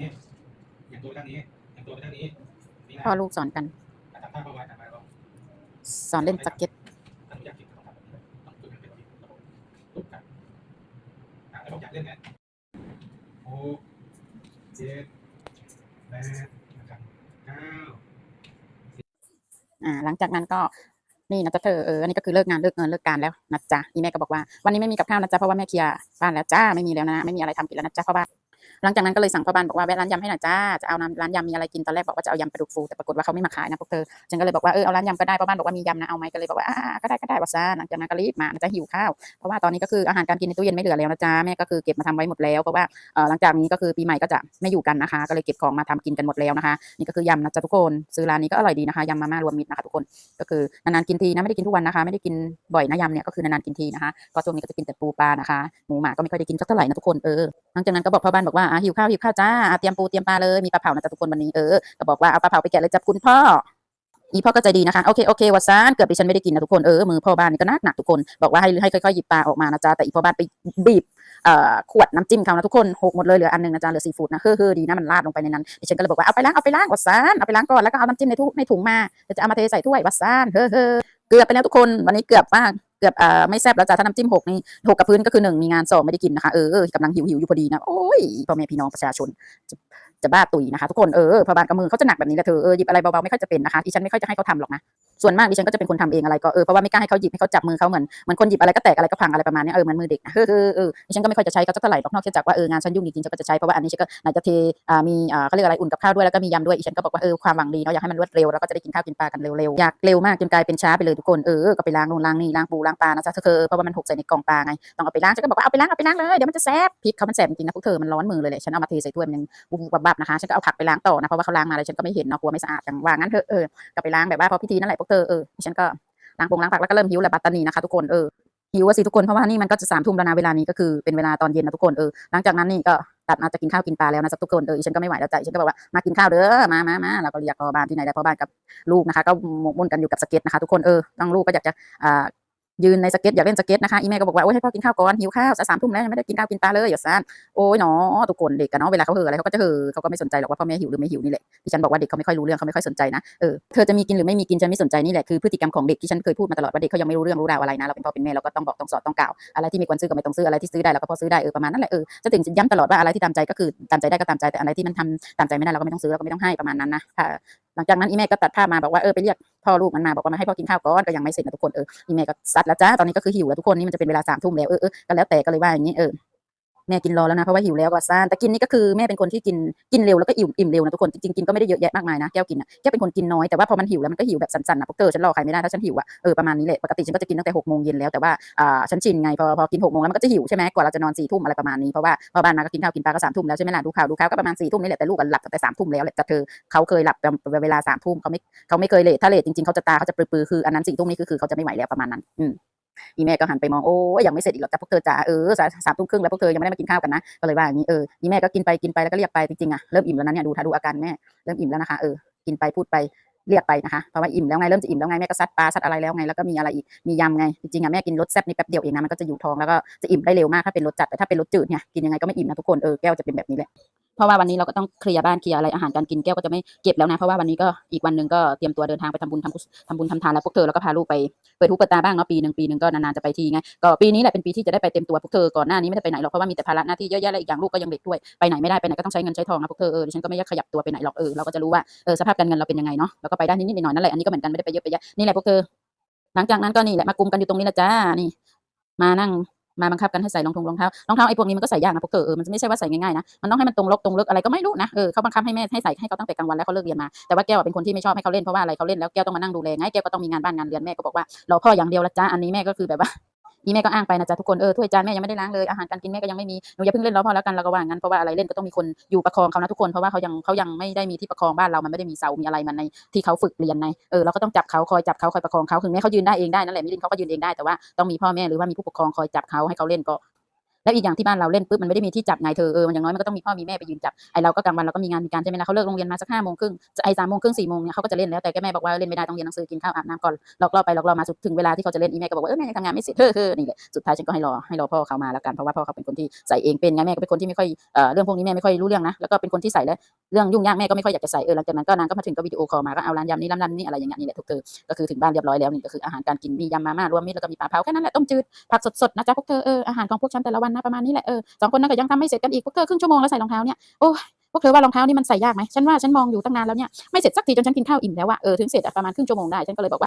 นี้อย่างตัวไปด้านนี้อย่างตัวไปด้านนี้นี่นะพ่อลูกสอนกันจับท่าเข้าไว้จับไว้ก็สอนเล่นสเก็ตถ้าหนูอยากกินต้องทำแบบนี้ต้องฝึกให้เป็นทีระบบทุกกันอะแล้วผมอยากเล่นไงหกเจ็ดแปดนะครับเก้าอ่า หลังจากนั้นก็นี่นะจ๊ะเธอเอออันนี้ก็คือเลิกงานเลิกเงินเลิกการแล้วนะจ๊ะอีแม่ก็บอกว่าวันนี้ไม่มีกับข้าวนะจ๊ะเพราะว่าแม่เคลียร์บ้านแล้วจ้าไม่มีแล้วนะ ไม่มีอะไรทำกินแล้วนะจ๊ะเพราะว่า หลังจากนั้นก็เลยสั่งพ่อบ้านบอกว่าแวะร้านยำให้หน่อยจ้าจะเอาน้ำร้านยำมีอะไรกินตอนแรกบอกว่าจะเอายำปลาดุกฟูแต่ปรากฏว่าเขาไม่มาขายนะพวกเธอฉันก็เลยบอกว่าเออเอาร้านยำก็ได้พ่อบ้านบอกว่ามียำนะเอาไหมก็เลยบอกว่าอ่าก็ได้ก็ได้ว่าซ่าหลังจากนั้นก็รีบมาจะหิวข้าวเพราะว่าตอนนี้ก็คืออาหารการกินในตู้เย็นไม่เหลือแล้วนะจ๊ะแม่ก็คือเก็บมาทำไว้หมดแล้วเพราะว่าหลังจากนี้ก็คือปีใหม่ก็จะไม่อยู่กันนะคะ ก็เลยเก็บของมาทำกินกันหมดแล้วนะคะ นี่ก็คือยำนะจ๊ะทุกคนซื้อร้านนี้ก็อร่อยดีนะคะยำมาม่ารวมมิตรนะคะทุกคนก็คือนานๆกินทีนะไม่ได้กินทุกวันนะคะ ไม่ได้กินบ่อยนะยำเนี่ยก็คือนานๆกินทีนะคะก็ช่วงนี้ก็จะกินแต่ปูปลานะคะหมูหมาก็ไม่ค่อยได้กินสักเท่าไหร่นะทุกคนเออ ลังจากนั้นก็บอกพ่อบ้านบอกว่าอะหิวข้าวหิวข้าวจ้าอะเตรียมปูเตรียมปลาเลยมีปลาเผานะจ๊ะทุกคนวันนี้เออก็บอกว่าเอาปลาเผาไปแกะเลยจับคุณพ่ออีพ่อก็ใจดีนะคะโอเคโอเควัซานเกือบดิฉันไม่ได้กินนะทุกคนเออมือพ่อบ้านนี่ก็นักหนักทุกคนบอกว่าให้ให้ค่อยๆหยิบปลาออกมานะจ๊ะแต่อีพ่อบ้านไปบีบขวดน้ำจิ้มเขานะทุกคนหกหมดเลยเหลืออันหนึงนะจ๊ะเหลือซีฟู้ดนะเฮ้อๆดีนะมันราดลงไปในนั้นดิฉันก็เลยบอกว่าเอาไปล้างเอาไปล้างวัซานเอาไปล้างก่อนแล้วก็เอาน้ำจิ้มในถุงในถุงมาเดี๋ยวจะเอามาเทใส่ถ้วยวัซานเฮ้อเกือบไปแล้วทุกคนวันนี้เกือบมาก เกือบเอ่อไม่แซ่บแล้วจ้าถ้าน้ำจิ้มหกนี่หกกับพื้นก็คือหนึ่งมีงานสองไม่ได้กินนะคะเออกำลังหิวหิวอยู่พอดีนะโอ้ยพ่อแม่พี่น้องประชาชนจะจะบ้าตุ๋ยนะคะ ทุกคนเออพอบานกับมือเขาจะหนักแบบนี้แหละเธอเออหยิบอะไรเบาๆไม่ค่อยจะเป็นนะคะที่ฉันไม่ค่อยจะให้เขาทำหรอกนะ ส่วนมากดิฉันก็จะเป็นคนทำเองอะไรก็เออเพราะว่าไม่กล้าให้เขาหยิบให้เขาจับมือเขาเหมือนเหมือนคนหยิบอะไรก็แตกอะไรก็พังอะไรประมาณนี้เออเหมือนมือเด็กนะเออเออเออดิฉันก็ไม่ค่อยจะใช้เขาสักเท่าไหร่หรอกนอกจากว่าเอองานฉันยุ่งจริงๆฉันก็จะใช้เพราะว่าอันนี้ฉันก็ไหนจะเทอ่ามีอ่าเขาเรียกอะไรอุ่นกับข้าวด้วยแล้วก็มียำด้วยดิฉันก็บอกว่าเออความหวังดีเนาะอยากให้มันรวดเร็วแล้วก็จะได้กินข้าวกินปลากันเร็วๆอยากเร็วมากจนกลายเป็นช้าไปเลยทุกคนเออก็ไปล้างนู่นล้างนี่ล้างปูล้างปลานะจ๊ะเธอเพราะว่ามันหกใส่ในกล่องปลาไงต้องเอาไปล้างฉันก็บอกว่าเอาไปล้างเอาไปล้างเลยเดี๋ยวมันจะแซ่บพริกเขามันแสบจริงนะพวกเธอมันร้อนมือเลยแหละฉันเอามาเทใส่ถ้วยมันยังบุบบับนะคะฉันก็เอาผักไปล้างต่อนะเพราะว่าเขาล้างมาแล้วฉันก็ไม่เห็นเนาะกลัวไม่สะอาดจังว่างั้นเถอะเออก็ไปล้างแบบว่าพอพิธีนั่นแหละพวกเธอเออฉันก็ล้างปงล้างปากแล้วก็เริ่มหิวแหละปัตตานีนะคะทุกคนเออหิวอะสิทุกคนเพราะว่านี่มันก็จะสามทุ่มแล้วนะเวลานี้ก็คือเป็นเวลาตอนเย็นนะทุกคนเออหลังจากนั้นนี่ก็ตัดมาจะกินข้าวกินปลาแล้วนะทุกคนเออฉันก็ไม่ไหวแล้วใจฉันก็บอกว่ามากินข้าวเด้อมามามาเราก็เรียกพ่อบ้านที่ไหนได้พ่อบ้านกับลูกนะคะ ก็หมกมุ่นกันอยู่กับสเก็ตนะคะทุกคนเออต้องลูกก็อยากจะอ่า ยืนในสเก็ตอยากเล่นสเก็ตนะคะอีแม่ก็บอกว่าโอ้ยให้พ่อกินข้าวก่อนหิวข้าวสามทุ่มแล้วยังไม่ได้กินข้าวกินปลาเลยอย่าซ่านโอ้ยเนาะทุกคนเด็กกันเนาะเวลาเขาเหออะไรเขาก็จะเหอเขาก็ไม่สนใจหรอกว่าพ่อแม่หิวหรือไม่หิวนี่แหละที่ฉันบอกว่าเด็กเขาไม่ค่อยรู้เรื่องเขาไม่ค่อยสนใจนะเออเธอจะมีกินหรือไม่มีกินฉันไม่สนใจนี่แหละคือพฤติกรรมของเด็กที่ฉันเคยพูดมาตลอดว่าเด็กเขายังไม่รู้เรื่องรู้ราวอะไรนะเราเป็นพ่อเป็นแม่เราก็ต้องบอกต้องสอนต้องกล่าวอะไรที่ม่ควรซื้อก็ไม่ต้องซื้ออะไรที่ซื้อได้เราก็พอซื้อได้เออประมาณนั้นแหละเออจะถึงย้ำตลอดว่าอะไรที่ตามใจก็คือตามใจได้ก็ตามใจแต่อะไรที่มันทำตามใจไม่ได้เราก็ไม่ต้องซื้อเราก็ไม่ต้องให้ประมาณนั้นนะค่ะ หลังจากนั้นอีแม่ก็ตัดภาพมาบอกว่าเออไปเรียกพ่อลูกมันมาบอกว่ามาให้พ่อกินข้าวก่อนก็ยังไม่เสร็จนะทุกคนเอออีแม่ก็ซัดแล้วจ้าตอนนี้ก็คือหิวแล้วทุกคนนี่มันจะเป็นเวลาสามทุ่มแล้วเออเออก็แล้วแต่ก็เลยว่าอย่างนี้เออ แม่กินรอแล้วนะเพราะว่าหิวแล้วกว่าซ่านแต่กินนี่ก็คือแม่เป็นคนที่กินกินเร็วแล้วก็อิ่มอิ่มเร็วนะทุกคนจริงๆกินก็ไม่ได้เยอะแยะมากมายนะแก้วกินอะแก้วเป็นคนกินน้อยแต่ว่าพอมันหิวแล้วมันก็หิวแบบสั้นๆนะพวกเธอฉันรอใครไม่ได้ถ้าฉันหิวอะเออประมาณนี้แหละปกติฉันก็จะกินตั้งแต่หกโมงเย็นแล้วแต่ว่าอ่าฉันชินไงพอพอกินหกโมงแล้วมันก็จะหิวใช่ไหมกว่าเราจะนอนสี่ทุ่มอะไรประมาณนี้เพราะว่าพอบ้านมาก็กินข้าวกินปลาก็สามทุ่มแล้วใช่ไหมล่ะดูข่าวดูข่าวก็ประมาณสี่ทุ่มนี่แหละแต่ลูกก็หลับตั้งแต่สามทุ่มแล้วแหละแต่เธอเขาเคยหลับเวลาสามทุ่มเขาไม่เขาไม่เคยเลทถ้าเลทจริงๆเขาจะตาเขาจะปลือๆคืออันนั้นสี่ทุ่มนี่คือคือเขาจะไม่ไหวแล้วประมาณนั้นอืม อีแม่ก็หันไปมองโอ้ยยังไม่เสร็จอีกหรอกจ้ะพวกเธอจ๋าเออสามสามทุ่มครึ่งแล้วพวกเธอยังไม่ได้มากินข้าวกันนะก็เลยว่าอย่างนี้เอออีแม่ก็กินไปกินไปแล้วก็เรียกไปจริงๆอะเริ่มอิ่มแล้วนะเนี่ยดูท่าดูอาการแม่เริ่มอิ่มแล้วนะคะเออกินไปพูดไปเรียกไปนะคะเพราะว่าอิ่มแล้วไงเริ่มจะอิ่มแล้วไงแม่ก็ซัดปลาซัดอะไรแล้วไงแล้วก็มีอะไรอีกมียำไงจริงๆอะแม่กินรสแซ่บนี่แป๊บเดียวเองนะมันก็จะอยู่ท้องแล้วก็จะอิ่มได้เร็วมากถ้าเป็นรสจัดแต่ถ้าเป็นรสจืดเนี่ยกินยังไงก็ไม่อิ่มนะทุกคนเออแก้วจะเป็นแบบนี้แหละ เพราะว่าวันนี้เราก็ต้องเคลียร์บ้านเคลียร์อะไรอาหารการกินแก้วก็จะไม่เก็บแล้วนะเพราะว่าวันนี้ก็อีกวันหนึ่งก็เตรียมตัวเดินทางไปทำบุญทำกุศทำบุญทำทานแล้วพวกเธอแล้วก็พาลูกไปเปิดหูเปิดตาบ้างเนาะปีหนึ่งปีหนึ่งก็นานๆจะไปทีไงก็ปีนี้แหละเป็นปีที่จะได้ไปเต็มตัวพวกเธอก่อนหน้านี้ไม่ได้ไปไหนหรอกเพราะว่ามีแต่ภาระหน้าที่เยอะแยะเลยอีกอย่างลูกก็ยังเด็กด้วยไปไหนไม่ได้ไปไหนก็ต้องใช้เงินใช้ทองนะพวกเธอเออดิฉันก็ไม่อยากขยับตัวไปไหนหรอกเออเราก็จะรู้ว่าเออสภาพการเงินเราเป็นยังไงเนาะแล้วก็ไปได้นิดๆหน่อยๆนั่นแหละอันนี้ก็เหมือนกันไม่ได้ไปเยอะไปแยะนี่แหละพวกเธอหลังจากนั้นก็นี่แหละมากลุ่มกันอยู่ตรงนี้นะจ้านี่มานั่ง มาบังคับกันให้ใส่รองทงรองเท้ารองเท้าไอ้พวกนี้มันก็ใส่ยากนะพวกเธอเออมันไม่ใช่ว่าใส่ง่ายๆนะมันต้องให้มันตรงลกตรงเลิกอะไรก็ไม่รู้นะเออเขาบังคับให้แม่ให้ใส่ให้เขาตั้งแต่กลางวันแล้วเขาเลิกเรียนมาแต่ว่าแก้วเป็นคนที่ไม่ชอบให้เขาเล่นเพราะว่าอะไรเขาเล่นแล้วแก้วต้องมานั่งดูแลไงแก้วก็ต้องมีงานบ้านงานเรียนแม่ก็บอกว่ารอพ่ออย่างเดียวละจ้าอันนี้แม่ก็คือแบบว่า นี่แม่ก็อ้างไปนะจ๊ะทุกคนเออถ้วยจานแม่ยังไม่ได้ล้างเลยอาหารการกินแม่ก็ยังไม่มีหนูอย่าเพิ่งเล่นล้อพ่อแล้วกันเราก็ว่างั้นเพราะว่าอะไรเล่นก็ต้องมีคนอยู่ประคองเขานะทุกคนเพราะว่าเขายังเขายังไม่ได้มีที่ประคองบ้านเรามันไม่ได้มีเสามีอะไรมันในที่เขาฝึกเรียนในเออเราก็ต้องจับเขาคอยจับเขาคอยประคองเขาถึงแม้เขายืนได้เองได้นั่นแหละมิลินเขาก็ยืนเองได้แต่ว่าต้องมีพ่อแม่หรือว่ามีผู้ปกครองคอยจับเขาให้เขาเล่นก็ แล้วอีกอย่างที่บ้านเราเล่นปุ๊บมันไม่ได้มีที่จับไงเธอเออมันอย่างน้อยมันก็ต้องมีพ่อมีแม่ไปยืนจับไอเราก็กลางวันเราก็มีงานมีการใช่ไหมล่ะเขาเลิกโรงเรียนมาสักห้าโมงครึ่งไอสามโมงครึ่งสี่โมงเนี่ยเขาก็จะเล่นแล้วแต่แกแม่บอกว่าเล่นไม่ได้ต้องเรียนหนังสือกินข้าวอาบน้ำก่อนหลอกล่อไปหลอกล่อมาสุดถึงเวลาที่เขาจะเล่นอีแม่ก็บอกว่าเออแม่ยังทำงานไม่เสร็จเฮ้อเฮ้อนี่แหละสุดท้ายฉันก็ให้รอให้รอพ่อเขามาแล้วกันเพราะว่าพ่อเขาเป็นคนที่ใส่เองเป็นไงแม่ก็เป็นคนที่ไม่ค่อยเอ่อเรื่องพวกนี้แม่ไม่ค่อยรู้เรื่องนะแล้วก็เป็นคนที่ใส่แล้วเรื่องยุ่งยากแม่ก็ไม่ค่อยอยากจะใส่เออหลังจากนั้นก็นางก็มาถึงก็วิดีโอคอลมาก็เอาร้านยำนี้ร้านนั้อะไรอย่างเงี้ยนี่แหละทุกเธอก็คือถึงบ้านเรียบร้อยแล้วนี่ก็คืออาหารการกินมียำมาม่ารวมมิตรแล้วก็มีปลาเผาแค่นั้นแหละต้มจืดผักสดๆนะจ๊ะพวกเธอเอออาหารของพวกฉันแต่ละวันนะประมาณนี้แหละเออสองคนนั้นก็ยังทำไม่เสร็จกันอีกพวกเธอครึ่งชั่วโมงแล้วใส่รองเท้าเนี่ยโอ้พวกเธอว่ารองเท้านี่มันใส่ยากไหมฉันว่าฉันมองอยู่ตั้งนานแล้วเนี่ยไม่เสร็จสักทีจนฉันกินข้าวอิ่มแล้วอะเออถึงเสร็จอะประมาณครึ่งชั่วโมงได้ฉันก็เลยบอกว่า